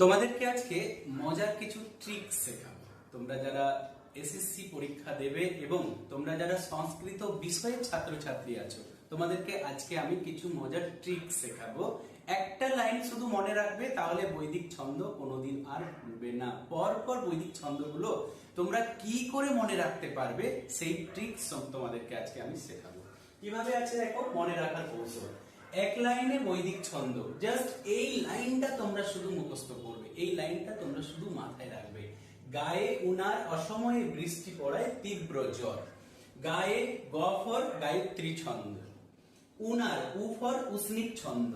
তোমাদেরকে আজকে মজার কিছু ট্রিক শেখাবো। তোমরা যারা এসএসসি পরীক্ষা দেবে এবং তোমরা যারা সংস্কৃত বিষয়ের ছাত্রছাত্রী আছো, তোমাদেরকে আজকে আমি কিছু মজার ট্রিক শেখাবো। একটা লাইন শুধু মনে রাখবে, তাহলে বৈদিক ছন্দ কোনোদিন আর ভুলবে না। পর পর বৈদিক ছন্দগুলো তোমরা কি করে মনে রাখতে পারবে, সেই ট্রিক তোমাদেরকে আজকে আমি শেখাবো। কীভাবে আছে দেখো, মনে রাখার কৌশল। এক লাইনে বৈদিক ছন্দ। জাস্ট এই লাইনটা তোমরা শুধু মুখস্থ করবে। এই লাইনটা তোমরা শুধু মাথায় রাখবে। গায়ে উনার অসময়ে বৃষ্টি পড়ায় তীব্র জ্বর। গায়ে গফর গায়ত্রী ছন্দ। উনার উফর উষ্ণিক ছন্দ।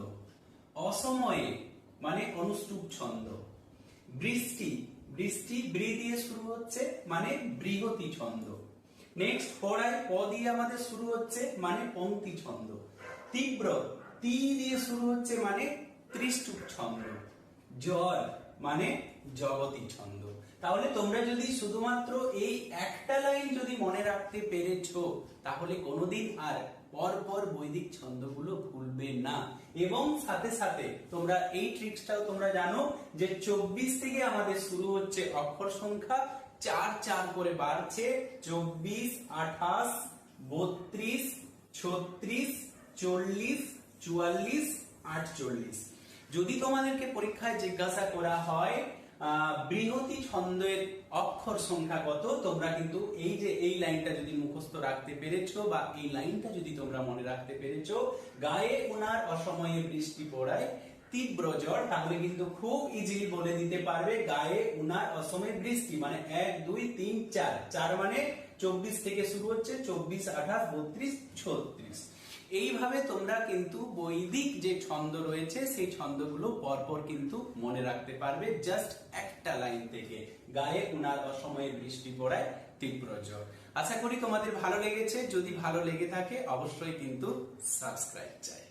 অসময়ে মানে অনুষ্টুপ ছন্দ। বৃষ্টি বৃষ্টি ব্রি দিয়ে শুরু হচ্ছে মানে বৃহতি ছন্দ। নেক্সট পড়ায় প দিয়ে আমাদের শুরু হচ্ছে মানে পঙ্ক্তি ছন্দ। তীব্র তি দিয়ে শুরু হচ্ছে মানে ত্রিষ্টুপ ছন্দ জ্বর মানে জগতি ছন্দ তাহলে তোমরা যদি শুধুমাত্র এই একটা লাইন যদি মনে রাখতে পেরেছ, তাহলে কোনোদিন আর পর পর বৈদিক ছন্দগুলো ভুলবে না। এবং সাথে সাথে তোমরা এই ট্রিক্সটাও তোমরা জানো যে চব্বিশ থেকে আমাদের শুরু হচ্ছে অক্ষর সংখ্যা, চার চার করে বাড়ছে, চব্বিশ, আঠাশ, বত্রিশ, ছত্রিশ, চল্লিশ চুয়াল্লিশ আটচল্লিশ যদি তোমাদেরকে পরীক্ষায় জিজ্ঞাসা করা হয় বৃহতি ছন্দের অক্ষর সংখ্যা কত, তোমরা কিন্তু এই যে এই লাইনটা যদি মুখস্থ রাখতে পেরেছ বা এই লাইনটা যদি তোমরা মনে রাখতে পেরেছ, গায়ে ওনার অসময়ে বৃষ্টি পড়ায় তীব্র জ্বর, তাহলে কিন্তু খুব ইজিলি বলে দিতে পারবে গায়ে উনার অসময়ে বৃষ্টি মানে এক, দুই, তিন, চার। চার মানে চব্বিশ থেকে শুরু হচ্ছে, চব্বিশ, আঠাশ, বত্রিশ, ছত্রিশ। এইভাবে তোমরা কিন্তু বৈদিক যে ছন্দ রয়েছে, সেই ছন্দগুলো পরপর কিন্তু মনে রাখতে পারবে জাস্ট একটা লাইন থেকে। গায়ে উনার অসময়ে বৃষ্টি পড়ায় তীব্র জ্বর। আশা করি তোমাদের ভালো লেগেছে। যদি ভালো লেগে থাকে, অবশ্যই কিন্তু সাবস্ক্রাইব চাই।